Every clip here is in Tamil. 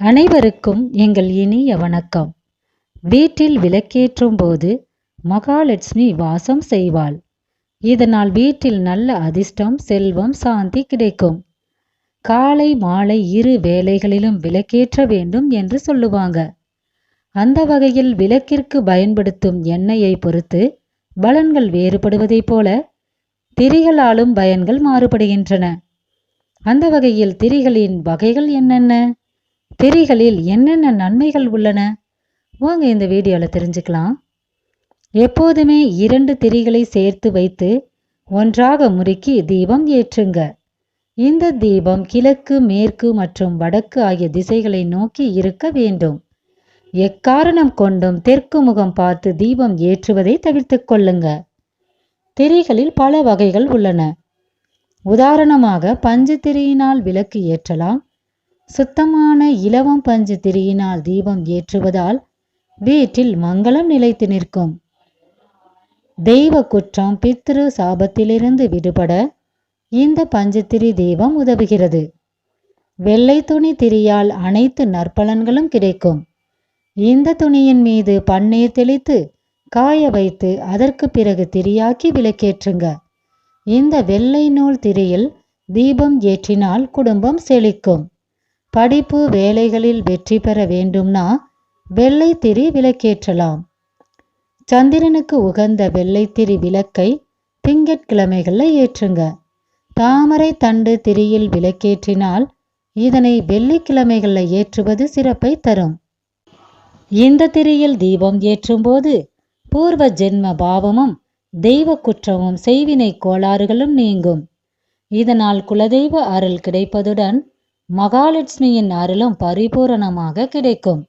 அனைவருக்கும் எங்கள் இனிய வணக்கம். வீட்டில் விளக்கேற்றும் போது மகாலட்சுமி வாசம் செய்வாள். இதனால் வீட்டில் நல்ல அதிர்ஷ்டம் செல்வம் சாந்தி கிடைக்கும். காலை மாலை இரு வேளைகளிலும் விளக்கேற்ற வேண்டும் என்று சொல்லுவாங்க. அந்த வகையில் விளக்கிற்கு பயன்படுத்தும் எண்ணெயை பொறுத்து பலன்கள் வேறுபடுவதைப் போல திரிகளாலும் பயன்கள் மாறுபடுகின்றன. அந்த வகையில் திரிகளின் வகைகள் என்னென்ன? திரிகளில் என்னென்ன நன்மைகள் உள்ளன? வாங்க இந்த வீடியோவில் தெரிஞ்சுக்கலாம். எப்போதுமே இரண்டு திரிகளை சேர்த்து வைத்து ஒன்றாக முறுக்கி தீபம் ஏற்றுங்க. இந்த தீபம் கிழக்கு மேற்கு மற்றும் வடக்கு ஆகிய திசைகளை நோக்கி இருக்க வேண்டும். எக்காரணம் கொண்டும் தெற்கு முகம் பார்த்து தீபம் ஏற்றுவதை தவிர்த்து கொள்ளுங்க. திரிகளில் பல வகைகள் உள்ளன. உதாரணமாக பஞ்சு திரியினால் விளக்கு ஏற்றலாம் சுத்தமான இலவம் பஞ்சு திரியினால் தீபம் ஏற்றுவதால் வீட்டில் மங்களம் நிலைத்து நிற்கும். தெய்வ குற்றம் பித்ரு சாபத்திலிருந்து விடுபட இந்த பஞ்சத்திரி தீபம் உதவுகிறது. வெள்ளை துணி திரியால் அனைத்து நற்பலன்களும் கிடைக்கும். இந்த துணியின் மீது பன்னீர் தெளித்து காய வைத்து அதற்கு பிறகு திரியாக்கி விளக்கேற்றுங்க. இந்த வெள்ளை நூல் திரியில் தீபம் ஏற்றினால் குடும்பம் செழிக்கும். படிப்பு வேலைகளில் வெற்றி பெற வேண்டும்னா வெள்ளைத்திரி விளக்கேற்றலாம். சந்திரனுக்கு உகந்த வெள்ளைத்திரி விளக்கை திங்கட்கிழமைகளில் ஏற்றுங்க. தாமரை தண்டு திரியில் விளக்கேற்றினால் இதனை வெள்ளிக்கிழமைகளில் ஏற்றுவது சிறப்பை தரும். இந்த திரியில் தீபம் ஏற்றும்போது பூர்வ ஜென்ம பாவமும் தெய்வ குற்றமும் செய்வினை கோளாறுகளும் நீங்கும். இதனால் குலதெய்வ அருள் கிடைப்பதுடன் மகாலட்சுமியின் அருளும் பரிபூரணமாக கிடைக்கும்.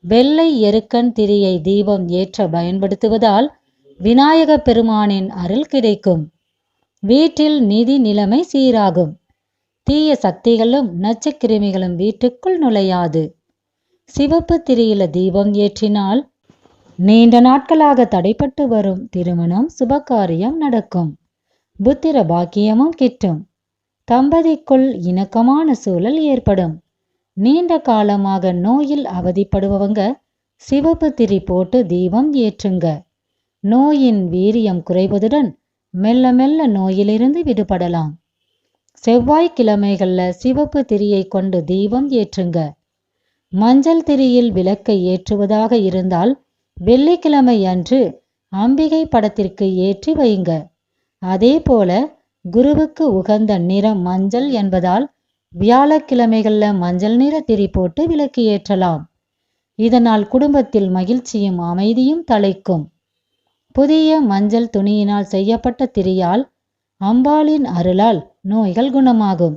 வெள்ளை எருக்கன் திரியை தீபம் ஏற்ற பயன்படுத்துவதால் விநாயக பெருமானின் அருள் கிடைக்கும். வீட்டில் நிதி நிலைமை சீராகும். தீய சக்திகளும் நச்சுக்கிருமிகளும் வீட்டுக்குள் நுழையாது. சிவப்பு திரியில தீபம் ஏற்றினால் நீண்ட நாட்களாக தடைப்பட்டு வரும் திருமணம் சுபகாரியம் நடக்கும். புத்திர பாக்கியமும் கிட்டும். தம்பதிக்குள் இணக்கமான சூழல் ஏற்படும். நீண்ட காலமாக நோயில் அவதிப்படுபவங்க சிவப்பு திரி போட்டு தீபம் ஏற்றுங்க. நோயின் வீரியம் குறைவதுடன் மெல்ல மெல்ல நோயிலிருந்து விடுபடலாம். செவ்வாய்க்கிழமைகளில் சிவப்பு திரியை கொண்டு தீபம் ஏற்றுங்க. மஞ்சள் திரியில் விளக்கை ஏற்றுவதாக இருந்தால் வெள்ளிக்கிழமை அன்று அம்பிகை படத்திற்கு ஏற்றி வைங்க. அதே போல குருவுக்கு உகந்த நிறம் மஞ்சள் என்பதால் வியாழக்கிழமைகளில் மஞ்சள் நிற திரி போட்டு விளக்கு ஏற்றலாம். இதனால் குடும்பத்தில் மகிழ்ச்சியும் அமைதியும் தலைக்கும் புதிய மஞ்சள் துணியினால் செய்யப்பட்ட திரியால் அம்பாளின் அருளால் நோய்கள் குணமாகும்.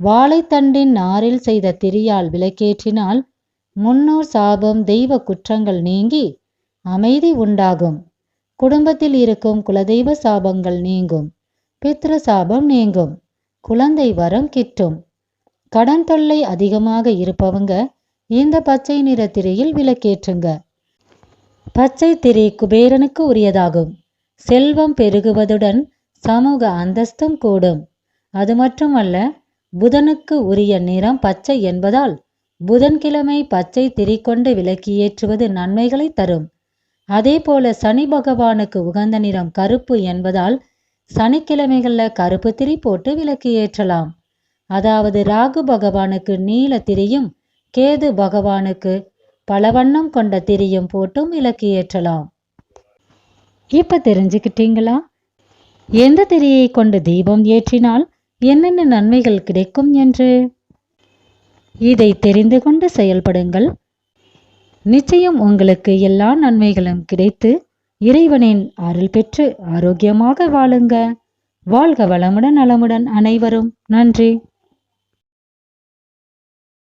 வாழைத்தண்டின் நாரில் செய்த திரியால் விளக்கேற்றினால் முன்னோர் சாபம் தெய்வ குற்றங்கள் நீங்கி அமைதி உண்டாகும். குடும்பத்தில் இருக்கும் குலதெய்வ சாபங்கள் நீங்கும். பித்ரு சாபம் நீங்கும். குழந்தை வரம் கிட்டும். கடன் தொல்லை அதிகமாக இருப்பவங்க இந்த பச்சை நிற திரியில் விளக்கேற்றுங்க. பச்சை திரி குபேரனுக்கு உரியதாகும். செல்வம் பெருகுவதுடன் சமூக அந்தஸ்தும் கூடும். அது மட்டுமல்ல புதனுக்கு உரிய நிறம் பச்சை என்பதால் புதன்கிழமை பச்சை திரி கொண்டு விலக்கி ஏற்றுவது நன்மைகளை தரும். அதே போல சனி பகவானுக்கு உகந்த நிறம் கருப்பு என்பதால் சனிக்கிழமைகளில் கருப்பு திரி போட்டு விளக்கு ஏற்றலாம். அதாவது ராகு பகவானுக்கு நீல திரியும் கேது பகவானுக்கு பல வண்ணம் கொண்ட திரியும் போட்டும் விளக்கு ஏற்றலாம். இப்போ தெரிஞ்சுக்கிட்டீங்களா? எந்த திரியை கொண்டு தீபம் ஏற்றினால் என்னென்ன நன்மைகள் கிடைக்கும் என்று? இதை தெரிந்து கொண்டு செயல்படுங்கள். நிச்சயம் உங்களுக்கு எல்லா நன்மைகளும் கிடைத்து இறைவனின் அருள் பெற்று ஆரோக்கியமாக வாழுங்க. வாழ்க வளமுடன் நலமுடன் அனைவரும். நன்றி.